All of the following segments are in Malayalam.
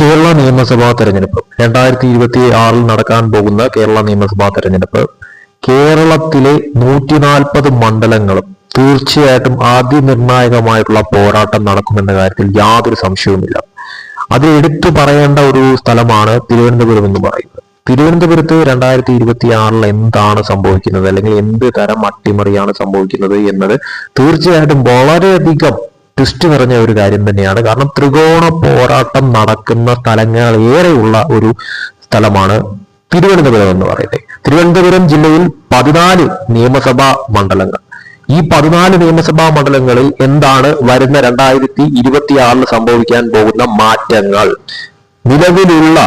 കേരള നിയമസഭാ തെരഞ്ഞെടുപ്പ്. രണ്ടായിരത്തി ഇരുപത്തി ആറിൽ നടക്കാൻ പോകുന്ന കേരള നിയമസഭാ തെരഞ്ഞെടുപ്പ്. കേരളത്തിലെ നൂറ്റി നാൽപ്പത് മണ്ഡലങ്ങളും തീർച്ചയായിട്ടും ആദ്യ നിർണായകമായിട്ടുള്ള പോരാട്ടം നടക്കുമെന്ന കാര്യത്തിൽ യാതൊരു സംശയവുമില്ല. അത് എടുത്തു പറയേണ്ട ഒരു സ്ഥലമാണ് തിരുവനന്തപുരം എന്ന് പറയുന്നത്. തിരുവനന്തപുരത്ത് രണ്ടായിരത്തി ഇരുപത്തി ആറിൽ എന്താണ് സംഭവിക്കുന്നത്? അല്ലെങ്കിൽ എന്ത് തരം അട്ടിമറിയാണ് സംഭവിക്കുന്നത് എന്നത് തീർച്ചയായിട്ടും വളരെയധികം ട്വിസ്റ്റ് നിറഞ്ഞ ഒരു കാര്യം തന്നെയാണ്. കാരണം ത്രികോണ പോരാട്ടം നടക്കുന്ന സ്ഥലങ്ങൾ ഒരു സ്ഥലമാണ് തിരുവനന്തപുരം എന്ന് പറയുന്നത്. തിരുവനന്തപുരം ജില്ലയിൽ പതിനാല് നിയമസഭാ മണ്ഡലങ്ങൾ. ഈ പതിനാല് നിയമസഭാ മണ്ഡലങ്ങളിൽ എന്താണ് വരുന്ന രണ്ടായിരത്തി ഇരുപത്തിയാറിൽ സംഭവിക്കാൻ പോകുന്ന മാറ്റങ്ങൾ? നിലവിലുള്ള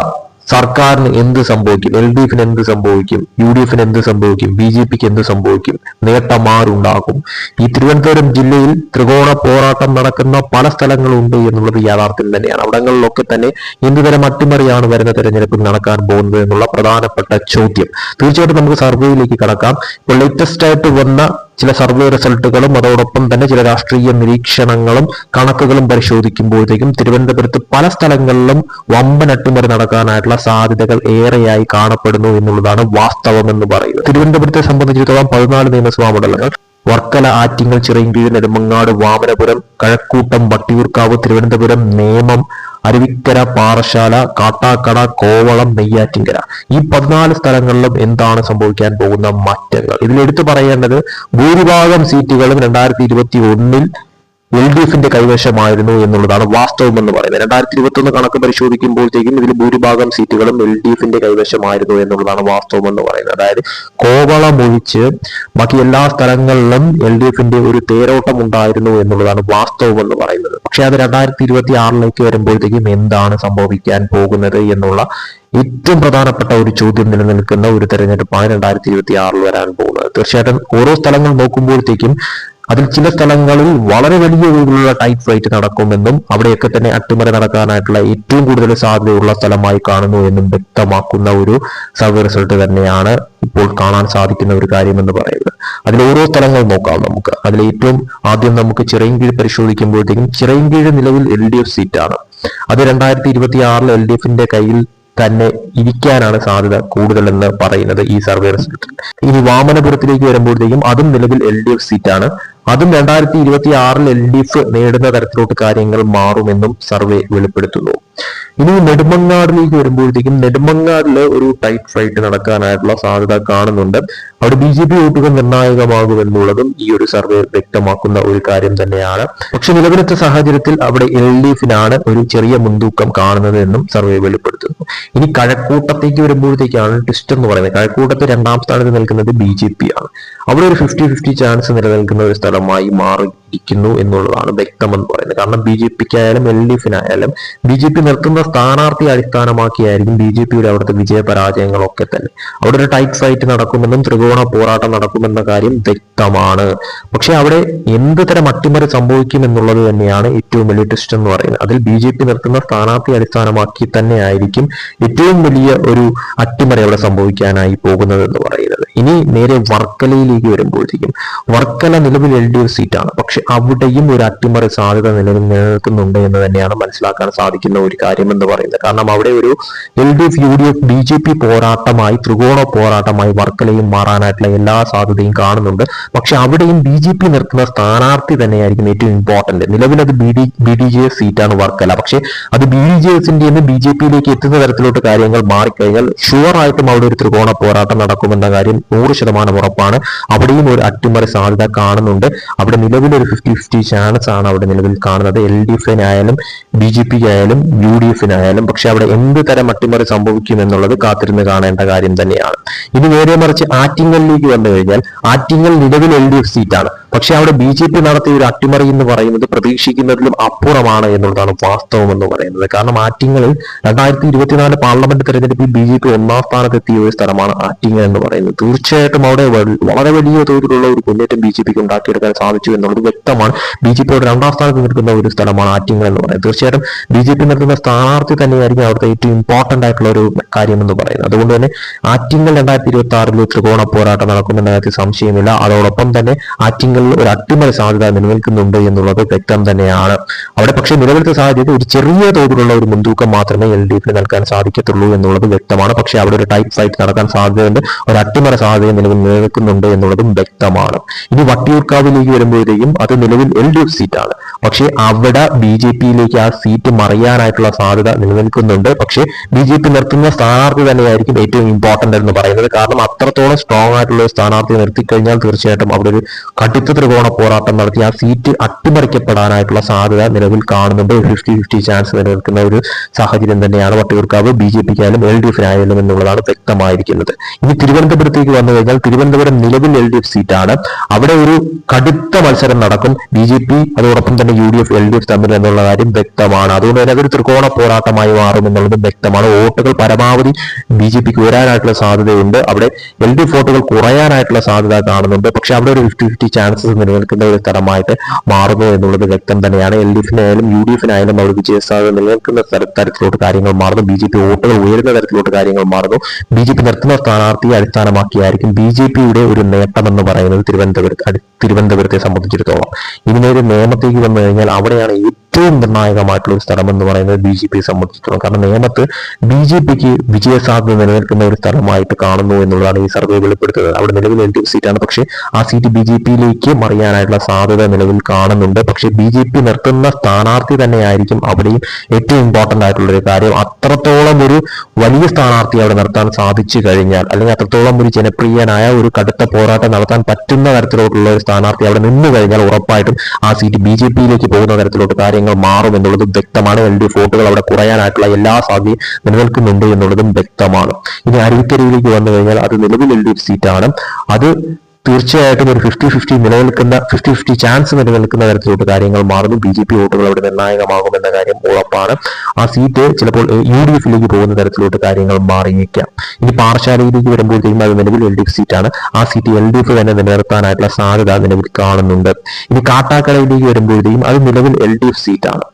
സർക്കാരിന് എന്ത് സംഭവിക്കും? എൽ ഡി എഫിന് എന്ത് സംഭവിക്കും? യു ഡി എഫിന് എന്ത് സംഭവിക്കും? ബി ജെ പിക്ക് എന്ത് സംഭവിക്കും? നേട്ടമാരുണ്ടാകും. ഈ തിരുവനന്തപുരം ജില്ലയിൽ ത്രികോണ പോരാട്ടം നടക്കുന്ന പല സ്ഥലങ്ങളും ഉണ്ട് എന്നുള്ളത് യാഥാർത്ഥ്യം തന്നെയാണ്. അവിടങ്ങളിലൊക്കെ തന്നെ എന്തുതരം അട്ടിമറിയാണ് വരുന്ന തെരഞ്ഞെടുപ്പിൽ നടക്കാൻ പോകുന്നത് എന്നുള്ള പ്രധാനപ്പെട്ട ചോദ്യം. തീർച്ചയായിട്ടും നമുക്ക് സർവേയിലേക്ക് കടക്കാം. ഇപ്പോൾ ലേറ്റസ്റ്റ് ആയിട്ട് വന്ന ചില സർവേ റിസൾട്ടുകളും അതോടൊപ്പം തന്നെ ചില രാഷ്ട്രീയ നിരീക്ഷണങ്ങളും കണക്കുകളും പരിശോധിക്കുമ്പോഴത്തേക്കും തിരുവനന്തപുരത്ത് പല സ്ഥലങ്ങളിലും വമ്പൻ അട്ടിമറി നടക്കാനായിട്ടുള്ള സാധ്യതകൾ ഏറെയായി കാണപ്പെടുന്നു എന്നുള്ളതാണ് വാസ്തവം എന്ന് പറയുന്നത്. തിരുവനന്തപുരത്തെ സംബന്ധിച്ചിടത്തോളം പതിനാല് നിയമസഭാ മണ്ഡലങ്ങൾ വർക്കല ആറ്റിങ്ങൽ ചിറയിൻകീഴ് നെടുമങ്ങാട് വാമനപുരം കഴക്കൂട്ടം വട്ടിയൂർക്കാവ് തിരുവനന്തപുരം നേമം അരുവിക്കര പാറശാല കാട്ടാക്കട കോവളം നെയ്യാറ്റിങ്കര. ഈ പതിനാല് സ്ഥലങ്ങളിലും എന്താണ് സംഭവിക്കാൻ പോകുന്ന മാറ്റങ്ങൾ? ഇതിൽ എടുത്തു പറയേണ്ടത് ഭൂരിഭാഗം സീറ്റുകളും രണ്ടായിരത്തി ഇരുപത്തി ഒന്നിൽ എൽ ഡി എഫിന്റെ കൈവശമായിരുന്നു എന്നുള്ളതാണ് വാസ്തവം എന്ന് പറയുന്നത്. രണ്ടായിരത്തി ഇരുപത്തി ഒന്ന് കണക്ക് പരിശോധിക്കുമ്പോഴത്തേക്കും ഇതിൽ ഭൂരിഭാഗം സീറ്റുകളും എൽ ഡി എഫിന്റെ കൈവശമായിരുന്നു എന്നുള്ളതാണ് വാസ്തവം എന്ന് പറയുന്നത്. അതായത് കോവളം ഒഴിച്ച് ബാക്കി എല്ലാ സ്ഥലങ്ങളിലും എൽ ഡി എഫിന്റെ ഒരു തേരോട്ടം ഉണ്ടായിരുന്നു എന്നുള്ളതാണ് വാസ്തവം എന്ന് പറയുന്നത്. പക്ഷെ അത് രണ്ടായിരത്തി ഇരുപത്തി ആറിലേക്ക് വരുമ്പോഴത്തേക്കും എന്താണ് സംഭവിക്കാൻ പോകുന്നത് എന്നുള്ള ഏറ്റവും പ്രധാനപ്പെട്ട ഒരു ചോദ്യം നിലനിൽക്കുന്ന ഒരു തെരഞ്ഞെടുപ്പാണ് രണ്ടായിരത്തി ഇരുപത്തി ആറിൽ വരാൻ പോകുന്നത്. തീർച്ചയായിട്ടും ഓരോ സ്ഥലങ്ങൾ നോക്കുമ്പോഴത്തേക്കും അതിൽ ചില സ്ഥലങ്ങളിൽ വളരെ വലിയ രീതിയിലുള്ള ടൈപ്പ് ഫൈറ്റ് നടക്കുമെന്നും അവിടെയൊക്കെ തന്നെ അട്ടിമറി നടക്കാനായിട്ടുള്ള ഏറ്റവും കൂടുതൽ സാധ്യതയുള്ള സ്ഥലമായി കാണുന്നു എന്നും വ്യക്തമാക്കുന്ന ഒരു സർവേ റിസൾട്ട് തന്നെയാണ് ഇപ്പോൾ കാണാൻ സാധിക്കുന്ന ഒരു കാര്യം എന്ന് പറയുന്നത്. അതിൽ ഓരോ സ്ഥലങ്ങൾ നോക്കാം നമുക്ക്. അതിൽ ഏറ്റവും ആദ്യം നമുക്ക് ചിറയൻകീഴ് പരിശോധിക്കുമ്പോഴത്തേക്കും ചിറയൻകീഴ് നിലവിൽ എൽ ഡി എഫ് സീറ്റാണ്. അത് രണ്ടായിരത്തി ഇരുപത്തി ആറിൽ എൽ ഡി എഫിന്റെ കയ്യിൽ തന്നെ ഇരിക്കാനാണ് സാധ്യത കൂടുതലെന്ന് പറയുന്നത് ഈ സർവേ റിസൾട്ട് ഇനി വാമനപുരത്തിലേക്ക് വരുമ്പോഴത്തേക്കും അതും നിലവിൽ എൽ ഡി എഫ് സീറ്റാണ്. അതും രണ്ടായിരത്തി ഇരുപത്തി ആറിൽ എൽ ഡി എഫ് നേടുന്ന തരത്തിലോട്ട് കാര്യങ്ങൾ മാറുമെന്നും സർവേ വെളിപ്പെടുത്തുന്നു. ഇനി നെടുമങ്ങാടിലേക്ക് വരുമ്പോഴത്തേക്കും നെടുമങ്ങാടിൽ ഒരു ടൈറ്റ് ഫൈറ്റ് നടക്കാനായിട്ടുള്ള സാധ്യത കാണുന്നുണ്ട്. അവിടെ ബി ജെ പി വോട്ടുകൾ നിർണായകമാകുമെന്നുള്ളതും ഈ ഒരു സർവേ വ്യക്തമാക്കുന്ന ഒരു കാര്യം തന്നെയാണ്. പക്ഷെ നിലവിലത്തെ സാഹചര്യത്തിൽ അവിടെ എൽ ഡി എഫിനാണ് ഒരു ചെറിയ മുൻതൂക്കം കാണുന്നത് എന്നും സർവേ വെളിപ്പെടുത്തുന്നു. ഇനി കഴക്കൂട്ടത്തേക്ക് വരുമ്പോഴത്തേക്കാണ് ട്വിസ്റ്റ് എന്ന് പറയുന്നത്. കഴക്കൂട്ടത്തെ രണ്ടാം സ്ഥാനത്ത് നിൽക്കുന്നത് ബി ജെ പി ആണ്. അവിടെ ഒരു ഫിഫ്റ്റി ഫിഫ്റ്റി ചാൻസ് നിലനിൽക്കുന്ന ഒരു സ്ഥലമായി മാറിയിരിക്കുന്നു എന്നുള്ളതാണ് വ്യക്തമെന്ന് പറയുന്നത്. കാരണം ബി ജെ പിക്കായാലും എൽ ഡി എഫിനായാലും ബി ജെ പി നിർത്തുന്ന സ്ഥാനാർത്ഥി അടിസ്ഥാനമാക്കിയായിരിക്കും ബി ജെ പിയുടെ അവിടുത്തെ വിജയ പരാജയങ്ങളൊക്കെ തന്നെ. അവിടെ ഒരു ടൈറ്റ് ഫൈറ്റ് നടക്കുമെന്നും ത്രികോണ പോരാട്ടം നടക്കുമെന്ന കാര്യം വ്യക്തമാണ്. പക്ഷെ അവിടെ എന്ത് തരം അട്ടിമറി സംഭവിക്കും എന്നുള്ളത് തന്നെയാണ് ഏറ്റവും വലിയ ട്വിസ്റ്റ് എന്ന് പറയുന്നത്. അതിൽ ബി ജെ പി നിർത്തുന്ന സ്ഥാനാർത്ഥി അടിസ്ഥാനമാക്കി തന്നെ ആയിരിക്കും ഏറ്റവും വലിയ ഒരു അട്ടിമറി അവിടെ സംഭവിക്കാനായി പോകുന്നത് എന്ന് പറയുന്നത്. ഇനി നേരെ വർക്കലയിലേക്ക് വരുമ്പോഴത്തേക്കും വർക്കല നിലവിൽ എൽ ഡി എഫ് സീറ്റാണ്. പക്ഷെ അവിടെയും ഒരു അട്ടിമറി സാധ്യത നിലനിൽക്കുന്നുണ്ട് എന്ന് തന്നെയാണ് മനസ്സിലാക്കാൻ സാധിക്കുന്ന ഒരു കാര്യം എന്ന് പറയുന്നത്. കാരണം അവിടെ ഒരു L D F U D F B J P പോരാട്ടമായി ത്രികോണ പോരാട്ടമായി വർക്കലയും മാറാനായിട്ടുള്ള എല്ലാ സാധ്യതയും കാണുന്നുണ്ട്. പക്ഷെ അവിടെയും ബി ജെ പി നിർത്തുന്ന സ്ഥാനാർത്ഥി തന്നെയായിരിക്കും ഏറ്റവും important നിലവിലത് B D B D J S സീറ്റാണ് വർക്കല. പക്ഷെ അത് ബി ഡി ജെ എസിന്റെ ബി ജെ പിയിലേക്ക് എത്തുന്ന തരത്തിലോട്ട് കാര്യങ്ങൾ മാറിക്കഴിഞ്ഞാൽ ഷുവർ ആയിട്ടും അവിടെ ഒരു ത്രികോണ പോരാട്ടം നടക്കുമെന്ന കാര്യം നൂറ് ശതമാനം ഉറപ്പാണ്. അവിടെയും ഒരു അട്ടിമറി സാധ്യത കാണുന്നുണ്ട്. അവിടെ നിലവിൽ ഒരു ഫിഫ്റ്റി ഫിഫ്റ്റി ചാൻസ് ആണ് അവിടെ നിലവിൽ കാണുന്നത്. എൽ ഡി എഫിനായാലും ബി ജെ പിക്കായാലും യു ഡി എഫിനായാലും പക്ഷെ അവിടെ എന്ത് തരം അട്ടിമറി സംഭവിക്കും എന്നുള്ളത് കാത്തിരുന്ന് കാണേണ്ട കാര്യം തന്നെയാണ്. ഇത് നേരെ മറിച്ച് ആറ്റിങ്ങലിലേക്ക് വന്നു കഴിഞ്ഞാൽ ആറ്റിങ്ങൽ നിലവിൽ എൽ ഡി എഫ് സീറ്റാണ് പക്ഷെ അവിടെ ബി ജെ പി നടത്തിയ ഒരു അട്ടിമറി എന്ന് പറയുന്നത് പ്രതീക്ഷിക്കുന്നതിലും അപ്പുറമാണ് എന്നുള്ളതാണ് വാസ്തവം എന്ന് പറയുന്നത്. കാരണം ആറ്റിങ്ങലിൽ രണ്ടായിരത്തി ഇരുപത്തിനാല് പാർലമെന്റ് തെരഞ്ഞെടുപ്പിൽ ബി ജെ പി ഒന്നാം സ്ഥാനത്തെത്തിയ ഒരു സ്ഥലമാണ് ആറ്റിങ്ങൽ എന്ന് പറയുന്നത്. തീർച്ചയായിട്ടും അവിടെ വളരെ വലിയ തോതിലുള്ള ഒരു മുന്നേറ്റം ബി ജെ പിക്ക് ഉണ്ടാക്കിയെടുക്കാൻ സാധിച്ചു എന്നുള്ളത് വ്യക്തമാണ്. ബി ജെ പിയുടെ രണ്ടാം സ്ഥാനത്ത് നിൽക്കുന്ന ഒരു സ്ഥലമാണ് ആറ്റിങ്ങൽ എന്ന് പറയുന്നത്. തീർച്ചയായിട്ടും ബി ജെ പി നിർത്തുന്ന സ്ഥാനാർത്ഥി തന്നെയായിരിക്കും അവിടുത്തെ ഏറ്റവും ഇമ്പോർട്ടന്റ് ആയിട്ടുള്ള ഒരു കാര്യം എന്ന് പറയുന്നത്. അതുകൊണ്ട് തന്നെ ആറ്റിങ്ങൽ രണ്ടായിരത്തി ഇരുപത്തി ആറിൽ ത്രികോണ പോരാട്ടം നടക്കുന്നുണ്ടായ സംശയമില്ല. അതോടൊപ്പം തന്നെ ആറ്റിങ്ങൽ മണ്ഡലങ്ങളിൽ ഒരു അട്ടിമറി സാധ്യത നിലനിൽക്കുന്നുണ്ട് എന്നുള്ളത് വ്യക്തം തന്നെയാണ്. അവിടെ പക്ഷേ നിലവിലത്തെ സാഹചര്യത്തിൽ ഒരു ചെറിയ തോതിലുള്ള ഒരു മുൻതൂക്കം മാത്രമേ എൽ ഡി എഫിന് നൽകാൻ സാധിക്കത്തുള്ളൂ എന്നുള്ളത് വ്യക്തമാണ്. പക്ഷേ അവിടെ ഒരു ടൈപ്പ് ഫൈറ്റ് നടക്കാൻ സാധ്യതയുണ്ട്. ഒരു അട്ടിമറി സാധ്യത നിലവിൽ നിലനിൽക്കുന്നുണ്ട് എന്നുള്ളതും വ്യക്തമാണ്. ഇനി വട്ടിയൂർക്കാവിലേക്ക് വരുമ്പോഴത്തേക്കും അത് നിലവിൽ എൽ ഡി എഫ് സീറ്റാണ്. പക്ഷേ അവിടെ ബി ജെ പിയിലേക്ക് ആ സീറ്റ് മറിയാനായിട്ടുള്ള സാധ്യത നിലനിൽക്കുന്നുണ്ട്. പക്ഷേ ബി ജെ പി നിർത്തുന്ന സ്ഥാനാർത്ഥി തന്നെയായിരിക്കും ഏറ്റവും ഇമ്പോർട്ടന്റ് എന്ന് പറയുന്നത്. കാരണം അത്രത്തോളം സ്ട്രോങ് ആയിട്ടുള്ള സ്ഥാനാർത്ഥി നിർത്തി നിർത്തിക്കഴിഞ്ഞാൽ തീർച്ചയായിട്ടും അവിടെ ഒരു കടുത്ത ത്രികോണ പോരാട്ടം നടത്തി ആ സീറ്റ് അട്ടിമറിക്കപ്പെടാനായിട്ടുള്ള സാധ്യത നിലവിൽ കാണുന്നുണ്ട്. ഫിഫ്റ്റി ഫിഫ്റ്റി ചാൻസ് നിലനിൽക്കുന്ന ഒരു സാഹചര്യം തന്നെയാണ് വട്ടിയൂർക്കാവ് ബി ജെ പിക്കായാലും എൽ ഡി എഫിനായാലും എന്നുള്ളതാണ് വ്യക്തമായിരിക്കുന്നത്. ഇനി തിരുവനന്തപുരത്തേക്ക് വന്നു കഴിഞ്ഞാൽ തിരുവനന്തപുരം നിലവിൽ എൽ ഡി എഫ് സീറ്റാണ് അവിടെ ഒരു കടുത്ത മത്സരം നടക്കും. ബി ജെ പി അതോടൊപ്പം തന്നെ U D F L D F തമ്മിൽ എന്നുള്ള കാര്യം വ്യക്തമാണ്. അതുകൊണ്ട് തന്നെ അതൊരു ത്രികോണ പോരാട്ടമായി മാറും എന്നുള്ളതും വ്യക്തമാണ്. വോട്ടുകൾ പരമാവധി ബി ജെ പിക്ക് വരാനായിട്ടുള്ള സാധ്യതയുണ്ട്. അവിടെ എൽ ഡി എഫ് വോട്ടുകൾ കുറയാനായിട്ടുള്ള സാധ്യത കാണുന്നുണ്ട്. പക്ഷെ അവിടെ ഒരു ഫിഫ്റ്റി ഫിഫ്റ്റി ചാൻസസ് നിലനിൽക്കുന്ന ഒരു തരമായിട്ട് മാറുന്നു എന്നുള്ളത് വ്യക്തം തന്നെയാണ്. എൽ ഡി എഫിനായാലും യു ഡി എഫിനായാലും അവർ വിജയ സാധ്യത നിലനിൽക്കുന്ന തര- തരത്തിലോട്ട് കാര്യങ്ങൾ മാറുന്നു. ബി ജെ പി വോട്ടുകൾ ഉയരുന്ന തരത്തിലോട്ട് കാര്യങ്ങൾ മാറുന്നു. ബി ജെ പി നിർത്തുന്ന സ്ഥാനാർത്ഥിയെ അടിസ്ഥാനമാക്കിയായിരിക്കും ബി ജെ പിയുടെ ഒരു നേട്ടം എന്ന് പറയുന്നത് തിരുവനന്തപുരത്ത് തിരുവനന്തപുരത്തെ സംബന്ധിച്ചിടത്തോളം. ഇനി നേരെ നിയമത്തേക്ക് വന്നു കഴിഞ്ഞാൽ അവിടെയാണ് ഏറ്റവും നിർണായകമായിട്ടുള്ള ഒരു സ്ഥലം എന്ന് പറയുന്നത് ബി ജെ പിയെ സംബന്ധിച്ചിടത്തോളം. കാരണം നിയമത്ത് ബി ജെ പിക്ക് വിജയ സാധ്യത നിലനിൽക്കുന്ന ഒരു സ്ഥലമായിട്ട് കാണുന്നു എന്നുള്ളതാണ് ഈ സർവേ വെളിപ്പെടുത്തുന്നത്. അവിടെ നിലവിൽ എൽ ഡി എഫ് സീറ്റാണ്. പക്ഷേ ആ സീറ്റ് ബി ജെ പിയിലേക്ക് മറിയാനായിട്ടുള്ള സാധ്യത നിലവിൽ കാണുന്നുണ്ട്. പക്ഷെ ബി ജെ പി നിർത്തുന്ന സ്ഥാനാർത്ഥി തന്നെയായിരിക്കും അവിടെയും ഏറ്റവും ഇമ്പോർട്ടന്റ് ആയിട്ടുള്ള ഒരു കാര്യം. അത്രത്തോളം ഒരു വലിയ സ്ഥാനാർത്ഥി അവിടെ നിർത്താൻ സാധിച്ചു കഴിഞ്ഞാൽ അല്ലെങ്കിൽ അത്രത്തോളം ഒരു ജനപ്രിയനായ ഒരു കടുത്ത പോരാട്ടം നടത്താൻ പറ്റുന്ന തരത്തിലോട്ടുള്ള ഒരു സ്ഥാനാർത്ഥി അവിടെ നിന്ന് കഴിഞ്ഞാൽ ഉറപ്പായിട്ടും ആ സീറ്റ് ബി ജെ പിയിലേക്ക് പോകുന്ന തരത്തിലോട്ട് കാര്യങ്ങൾ മാറും എന്നുള്ളതും വ്യക്തമാണ്. എൽ ഡി എഫ് അവിടെ കുറയാനായിട്ടുള്ള എല്ലാ സാധ്യതയും നിലനിൽക്കുന്നുണ്ട് എന്നുള്ളതും വ്യക്തമാണ്. ഇനി അരുവിക്കരയിലേക്ക് വന്നു കഴിഞ്ഞാൽ അത് നിലവിൽ എൽ ഡി എഫ് സീറ്റാണ്. അത് തീർച്ചയായിട്ടും ഒരു ഫിഫ്റ്റി ഫിഫ്റ്റി നിലനിൽക്കുന്ന ഫിഫ്റ്റി ഫിഫ്റ്റി ചാൻസ് നിലനിൽക്കുന്ന തരത്തിലോട്ട് കാര്യങ്ങൾ മാറുന്നു. ബി ജെ പി വോട്ടുകൾ അവിടെ നിർണായകമാകുമെന്ന കാര്യം ഉറപ്പാണ്. ആ സീറ്റ് ചിലപ്പോൾ യു ഡി എഫിലേക്ക് പോകുന്ന തരത്തിലോട്ട് കാര്യങ്ങൾ മാറിയേക്കാം. ഇനി പാറശാലയിലേക്ക് വരുമ്പോഴത്തേക്കും അത് നിലവിൽ എൽ ഡി എഫ് സീറ്റാണ് ആ സീറ്റ് എൽ ഡി എഫ് തന്നെ നിലനിർത്താനായിട്ടുള്ള സാധ്യത നിലവിൽ കാണുന്നുണ്ട്. ഇനി കാട്ടാക്കടയിലേക്ക് വരുമ്പോഴത്തേക്കും അത് നിലവിൽ എൽ ഡി എഫ് സീറ്റാണ്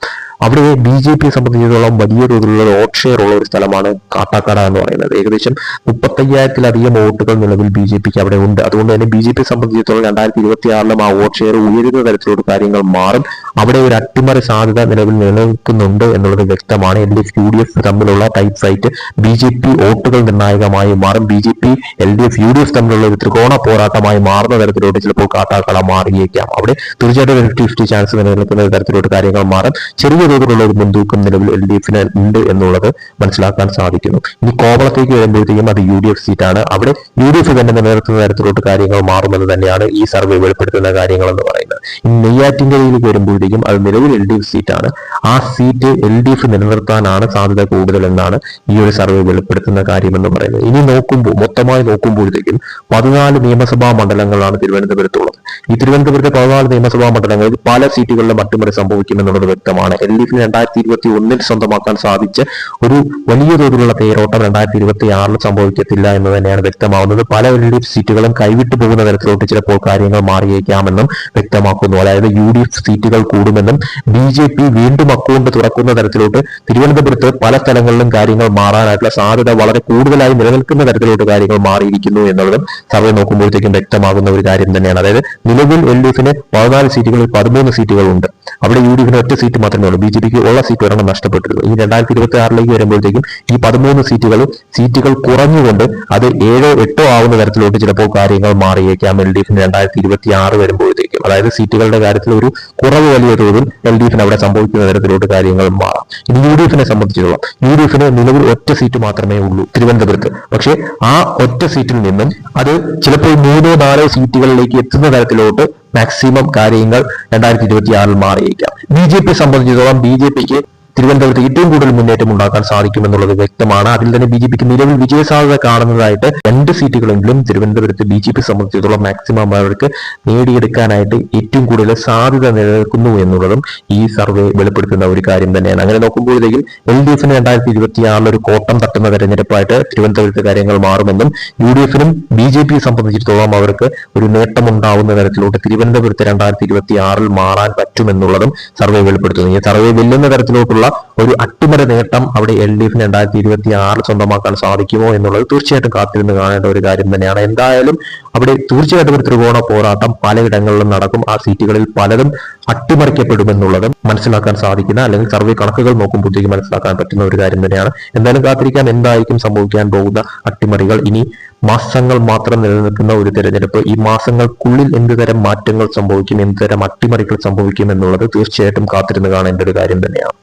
അവിടെ ബി ജെ പിയെ സംബന്ധിച്ചിടത്തോളം വലിയ തോതിലുള്ള വോട്ട് ഷെയർ ഉള്ള ഒരു സ്ഥലമാണ് കാട്ടാക്കട എന്ന് പറയുന്നത്. ഏകദേശം മുപ്പത്തയ്യായിരത്തിലധികം വോട്ടുകൾ നിലവിൽ ബി ജെ പിക്ക് അവിടെ ഉണ്ട്. അതുകൊണ്ട് തന്നെ ബി ജെ പിയെ സംബന്ധിച്ചിടത്തോളം രണ്ടായിരത്തി ഇരുപത്തി ആറിലും ആ വോട്ട് ഷെയർ ഉയരുന്ന തരത്തിലുള്ള കാര്യങ്ങൾ മാറും. അവിടെ ഒരു അട്ടിമറി സാധ്യത നിലവിൽ നിലനിൽക്കുന്നുണ്ട് എന്നുള്ളത് വ്യക്തമാണ്. L D F U D F തമ്മിലുള്ള type fight B J P വോട്ടുകൾ നിർണായകമായി മാറും. B J P L D F U D F തമ്മിലുള്ള ഒരു ത്രികോണ പോരാട്ടമായി മാറുന്ന തരത്തിലോട്ട് ചിലപ്പോൾ കാട്ടാക്കട മാറിയേക്കാം. അവിടെ തീർച്ചയായിട്ടും ഒരു ഫിഫ്റ്റി ചാൻസ് നിലനിൽക്കുന്ന തരത്തിലോട്ട് കാര്യങ്ങൾ മാറും. ചെറിയ തോതിലുള്ള ഒരു മുൻതൂക്കം നിലവിൽ എൽ ഡി എഫിന് ഉണ്ട് എന്നുള്ളത് മനസ്സിലാക്കാൻ സാധിക്കുന്നു. ഇനി കോവളത്തേക്ക് വരുമ്പോഴത്തേക്കും അത് യു ഡി എഫ് സീറ്റാണ് അവിടെ യു ഡി എഫ് തന്നെ നിലനിർത്തുന്ന തരത്തിലോട്ട് കാര്യങ്ങൾ മാറുമെന്ന് തന്നെയാണ് ഈ സർവേ വെളിപ്പെടുത്തുന്ന കാര്യങ്ങൾ എന്ന് പറയുന്നത്. ഇനി നെയ്യാറ്റിൻകരയിലേക്ക് വരുമ്പോഴത്തേക്കും അത് നിലവിൽ എൽ ഡി എഫ് സീറ്റാണ് ആ സീറ്റ് എൽ ഡി എഫ് നിലനിർത്താനാണ് സാധ്യത കൂടുതൽ എന്നാണ് ഈ ഒരു സർവേ വെളിപ്പെടുത്തുന്ന കാര്യം എന്ന് പറയുന്നത്. ഇനി നോക്കുമ്പോൾ മൊത്തമായി നോക്കുമ്പോഴത്തേക്കും പതിനാല് നിയമസഭാ മണ്ഡലങ്ങളാണ് തിരുവനന്തപുരത്തുള്ളത്. ഈ തിരുവനന്തപുരത്തെ പതിനാല് നിയമസഭാ മണ്ഡലങ്ങളിൽ പല സീറ്റുകളിലും അട്ടിമറി സംഭവിക്കുമെന്നുള്ളത് വ്യക്തമാണ്. എൽ ഡി എഫിന് രണ്ടായിരത്തി ഇരുപത്തി ഒന്നിൽ സ്വന്തമാക്കാൻ സാധിച്ച ഒരു വലിയ തോതിലുള്ള തേരോട്ടം രണ്ടായിരത്തി ഇരുപത്തി ആറിൽ സംഭവിക്കത്തില്ല എന്ന് തന്നെയാണ് വ്യക്തമാവുന്നത്. പല എൽ ഡി എഫ് സീറ്റുകളും കൈവിട്ടു പോകുന്ന തരത്തിലോട്ട് ചിലപ്പോൾ കാര്യങ്ങൾ മാറിയേക്കാമെന്നും വ്യക്തമാക്കുന്നു. അതായത് യു ഡി എഫ് സീറ്റുകൾ കൂടുമെന്നും ബി ജെ പി വീണ്ടും അക്കൗണ്ട് തുറക്കുന്ന തരത്തിലോട്ട് തിരുവനന്തപുരത്ത് പല സ്ഥലങ്ങളിലും കാര്യങ്ങൾ മാറാനായിട്ടുള്ള സാധ്യത വളരെ കൂടുതലായി നിലനിൽക്കുന്ന തരത്തിലോട്ട് കാര്യങ്ങൾ മാറിയിരിക്കുന്നു എന്നുള്ളതും സർവേ നോക്കുമ്പോഴത്തേക്കും വ്യക്തമാകുന്ന ഒരു കാര്യം തന്നെയാണ്. അതായത് നിലവിൽ എൽ ഡി എഫിന് പതിനാല് സീറ്റുകളിൽ പതിമൂന്ന് സീറ്റുകളുണ്ട്. അവിടെ യു ഡി എഫിന് ഒറ്റ സീറ്റ് മാത്രമേ ഉള്ളൂ. ബി ജെ പിക്ക് ഉള്ള സീറ്റ് ഒരെണ്ണം നഷ്ടപ്പെട്ടിരുന്നു. ഈ രണ്ടായിരത്തി ഇരുപത്തി ആറിലേക്ക് വരുമ്പോഴത്തേക്കും ഈ പതിമൂന്ന് സീറ്റുകൾ സീറ്റുകൾ കുറഞ്ഞുകൊണ്ട് അത് ഏഴോ എട്ടോ ആവുന്ന തരത്തിലോട്ട് ചിലപ്പോൾ കാര്യങ്ങൾ മാറിയേക്കാം. എൽ ഡി എഫിന് രണ്ടായിരത്തി ഇരുപത്തി ആറ് വരുമ്പോഴത്തേക്കും. അതായത് സീറ്റുകളുടെ കാര്യത്തിൽ ഒരു കുറവ് വലിയ തോതിൽ എൽ ഡി എഫിന് അവിടെ സംഭവിക്കുന്ന തരത്തിലോട്ട് കാര്യങ്ങൾ മാറാം. ഇനി യു ഡി എഫിനെ സംബന്ധിച്ചിടത്തോളം യു ഡി എഫിന് നിലവിൽ ഒറ്റ സീറ്റ് മാത്രമേ ഉള്ളൂ തിരുവനന്തപുരത്ത്. പക്ഷേ ആ ഒറ്റ സീറ്റിൽ നിന്നും അത് ചിലപ്പോൾ മൂന്നോ നാലോ സീറ്റുകളിലേക്ക് എത്തുന്ന തരത്തിലോട്ട് മാക്സിമം കാര്യങ്ങൾ രണ്ടായിരത്തി ഇരുപത്തി ആറിൽ മാറിയേക്കാം ബി ജെ പിയെ സംബന്ധിച്ചിടത്തോളം ബി ജെ പിക്ക് തിരുവനന്തപുരത്ത് ഏറ്റവും കൂടുതൽ മുന്നേറ്റം ഉണ്ടാക്കാൻ സാധിക്കുമെന്നുള്ളത് വ്യക്തമാണ്. അതിൽ തന്നെ ബി ജെ പിക്ക് നിലവിൽ വിജയസാധ്യത കാണുന്നതായിട്ട് രണ്ട് സീറ്റുകളെങ്കിലും തിരുവനന്തപുരത്ത് ബി ജെ പി സംബന്ധിച്ചിടത്തോളം മാക്സിമം അവർക്ക് നേടിയെടുക്കാനായിട്ട് ഏറ്റവും കൂടുതൽ സാധ്യത നിലനിൽക്കുന്നു എന്നുള്ളതും ഈ സർവേ വെളിപ്പെടുത്തുന്ന ഒരു കാര്യം തന്നെയാണ്. അങ്ങനെ നോക്കുമ്പോഴത്തേക്കും എൽ ഡി എഫിന് രണ്ടായിരത്തി ഇരുപത്തി ഒരു കോട്ടം തട്ടുന്ന തെരഞ്ഞെടുപ്പായിട്ട് തിരുവനന്തപുരത്ത് കാര്യങ്ങൾ മാറുമെന്നും യു ഡി എഫിനും ബി ജെ പിയെ സംബന്ധിച്ചിടത്തോളം അവർക്ക് ഒരു നേട്ടമുണ്ടാവുന്ന തരത്തിലോട്ട് തിരുവനന്തപുരത്ത് രണ്ടായിരത്തി ഇരുപത്തി ആറിൽ മാറാൻ പറ്റുമെന്നുള്ളതും സർവേ വെളിപ്പെടുത്തുന്നു. ഈ സർവേ വെല്ലുന്ന തരത്തിലോട്ടുള്ള ഒരു അട്ടിമറി നേട്ടം അവിടെ എൽ ഡി എഫിന് രണ്ടായിരത്തി ഇരുപത്തി ആറിൽ സ്വന്തമാക്കാൻ സാധിക്കുമോ എന്നുള്ളത് തീർച്ചയായിട്ടും കാത്തിരുന്ന് കാണേണ്ട ഒരു കാര്യം തന്നെയാണ്. എന്തായാലും അവിടെ തീർച്ചയായിട്ടും ഒരു ത്രികോണ പോരാട്ടം പലയിടങ്ങളിലും നടക്കും. ആ സീറ്റുകളിൽ പലതും അട്ടിമറിക്കപ്പെടുമെന്നുള്ളത് മനസ്സിലാക്കാൻ സാധിക്കുന്ന അല്ലെങ്കിൽ സർവേ കണക്കുകൾ നോക്കുമ്പോഴത്തേക്ക് മനസ്സിലാക്കാൻ പറ്റുന്ന ഒരു കാര്യം തന്നെയാണ്. എന്തായാലും കാത്തിരിക്കാൻ എന്തായിരിക്കും സംഭവിക്കാൻ പോകുന്ന അട്ടിമറികൾ? ഇനി മാസങ്ങൾ മാത്രം നിലനിൽക്കുന്ന ഒരു തെരഞ്ഞെടുപ്പ്. ഈ മാസങ്ങൾക്കുള്ളിൽ എന്ത് തരം മാറ്റങ്ങൾ സംഭവിക്കും? എന്ത് തരം അട്ടിമറികൾ സംഭവിക്കും എന്നുള്ളത് തീർച്ചയായിട്ടും കാത്തിരുന്ന് കാണേണ്ട ഒരു കാര്യം തന്നെയാണ്.